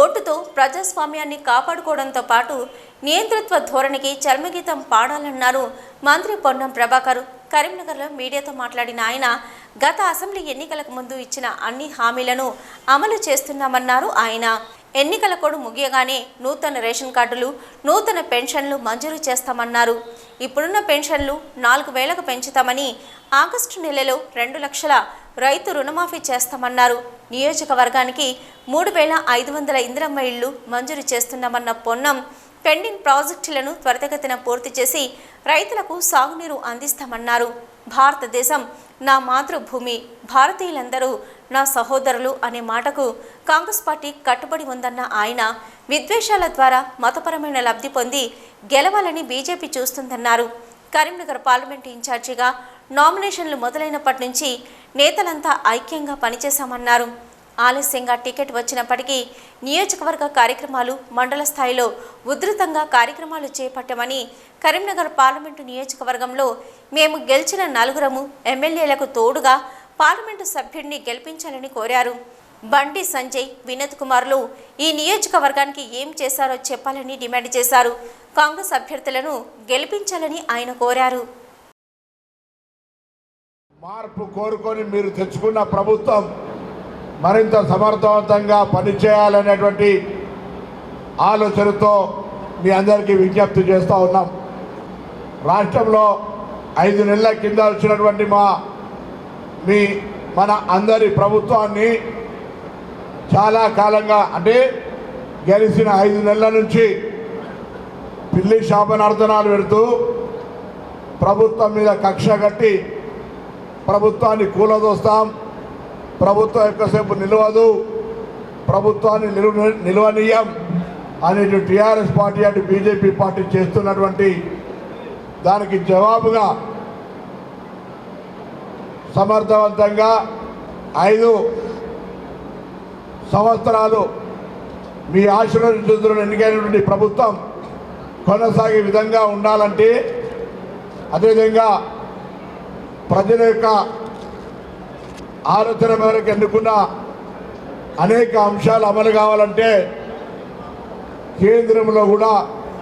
ఓటుతో ప్రజాస్వామ్యాన్ని కాపాడుకోవడంతో పాటు నియంతృత్వ ధోరణికి చర్మగీతం పాడాలన్నారు మంత్రి పొన్నం ప్రభాకర్. కరీంనగర్లో మీడియాతో మాట్లాడిన ఆయన గత అసెంబ్లీ ఎన్నికలకు ముందు ఇచ్చిన అన్ని హామీలను అమలు చేస్తున్నామన్నారు ఆయన. ఎన్నికల కోడ్ ముగియగానే నూతన రేషన్ కార్డులు నూతన పెన్షన్లు మంజూరు చేస్తామన్నారు. ఇప్పుడున్న పెన్షన్లు నాలుగు వేలకు పెంచుతామని ఆగస్టు నెలలో రెండు లక్షల రైతు రుణమాఫీ చేస్తామన్నారు. నియోజకవర్గానికి మూడు వేల ఐదు వందల ఇందిరమ్మ ఇళ్ళు మంజూరు చేస్తున్నామన్న పొన్నం పెండింగ్ ప్రాజెక్టులను త్వరితగతిన పూర్తి చేసి రైతులకు సాగునీరు అందిస్తామన్నారు. భారతదేశం నా మాతృభూమి భారతీయులందరూ నా సహోదరులు అనే మాటకు కాంగ్రెస్ పార్టీ కట్టుబడి ఉందన్న ఆయన విద్వేషాల ద్వారా మతపరమైన లబ్ధి పొంది గెలవాలని బీజేపీ చూస్తుందన్నారు. కరీంనగర్ పార్లమెంటు ఇన్ఛార్జిగా నామినేషన్లు మొదలైనప్పటి నుంచి నేతలంతా ఐక్యంగా పనిచేశామన్నారు. ఆలస్యంగా టికెట్ వచ్చినప్పటికీ నియోజకవర్గ కార్యక్రమాలు మండల స్థాయిలో ఉధృతంగా కార్యక్రమాలు చేపట్టామని కరీంనగర్ పార్లమెంటు నియోజకవర్గంలో మేము గెలిచిన నలుగురము ఎమ్మెల్యేలకు తోడుగా పార్లమెంటు సభ్యుడిని గెలిపించాలని కోరారు. బండి సంజయ్ వినోద్ కుమార్లు ఈ నియోజకవర్గానికి ఏం చేశారో చెప్పాలని డిమాండ్ చేశారు. కాంగ్రెస్ అభ్యర్థులను గెలిపించాలని ఆయన కోరారు. మార్పు కోరుకొని మీరు తెచ్చుకున్న ప్రభుత్వం మరింత సమర్థవంతంగా పనిచేయాలనేటువంటి ఆలోచనతో మీ అందరికీ విజ్ఞప్తి చేస్తూ ఉన్నాం. రాష్ట్రంలో ఐదు నెలల కింద వచ్చినటువంటి మా మీ మన అందరి ప్రభుత్వాన్ని చాలా కాలంగా అంటే గెలిచిన ఐదు నెలల నుంచి పిల్లి శాపనార్థనాలు పెడుతూ ప్రభుత్వం మీద కక్ష కట్టి ప్రభుత్వాన్ని కూలదోస్తాం ప్రభుత్వం ఎక్కువసేపు నిలవదు ప్రభుత్వాన్ని నిలువ నిలవనీయం అనేటు టీఆర్ఎస్ పార్టీ అటు బీజేపీ పార్టీ చేస్తున్నటువంటి దానికి జవాబుగా సమర్థవంతంగా ఐదు సంవత్సరాలు మీ ఆశీర్వదించుతున్న ఎన్నికైనటువంటి ప్రభుత్వం కొనసాగే విధంగా ఉండాలంటే అదేవిధంగా ప్రజల యొక్క ఆలోచన మేరకు ఎన్నుకున్న అనేక అంశాలు అమలు కావాలంటే కేంద్రంలో కూడా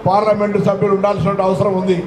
పార్లమెంటు సభ్యులు ఉండాల్సిన అవసరం ఉంది.